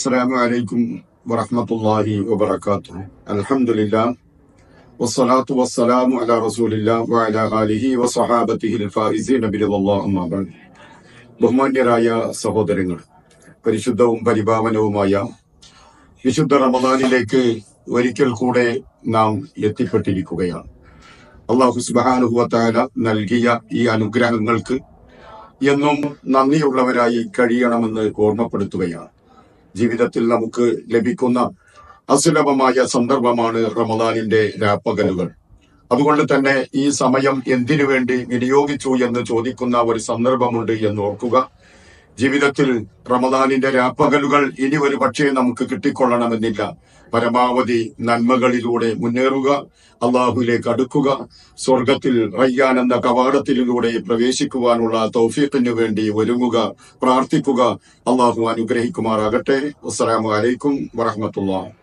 السلام عليكم ورحمة الله وبركاته الحمد لله والصلاة والسلام على رسول الله وعلى آله وصحابته الفائزين برضا الله أما بعد ബഹുമാന്യരായ സഹോദരങ്ങൾ പരിശുദ്ധവും പരിഭാവനവുമായ വിശുദ്ധ റമദാനിലേക്ക് ഒരിക്കൽ കൂടെ നാം എത്തിപ്പെട്ടിരിക്കുകയാണ് അള്ളാഹു സുബാനുഹുവത്താല നൽകിയ ഈ അനുഗ്രഹങ്ങൾക്ക് എന്നും നന്ദിയുള്ളവരായി കഴിയണമെന്ന് ഓർമ്മപ്പെടുത്തുകയാണ് ജീവിതത്തിൽ നമുക്ക് ലഭിക്കുന്ന അസുലഭമായ സന്ദർഭമാണ് റമദാനിന്റെ രാപ്പകലുകൾ. അതുകൊണ്ട് തന്നെ ഈ സമയം എന്തിനു വേണ്ടി വിനിയോഗിച്ചു എന്ന് ചോദിക്കുന്ന ഒരു സന്ദർഭമുണ്ട് എന്ന് ഓർക്കുക. ജീവിതത്തിൽ റമദാനിന്റെ രാപ്പകലുകൾ ഇനി ഒരു പക്ഷേ നമുക്ക് കിട്ടിക്കൊള്ളണമെന്നില്ല. പരമാവധി നന്മകളിലൂടെ മുന്നേറുക അള്ളാഹുലേക്ക് അടുക്കുക സ്വർഗത്തിൽ റയ്യാൻ എന്ന കവാടത്തിലൂടെ പ്രവേശിക്കുവാനുള്ള തൗഫീഖിന് വേണ്ടി ഒരുങ്ങുക പ്രാർത്ഥിക്കുക. അള്ളാഹു അനുഗ്രഹിക്കുമാറാകട്ടെ. അസ്സലാമു അലൈക്കും വറഹമത്തുള്ള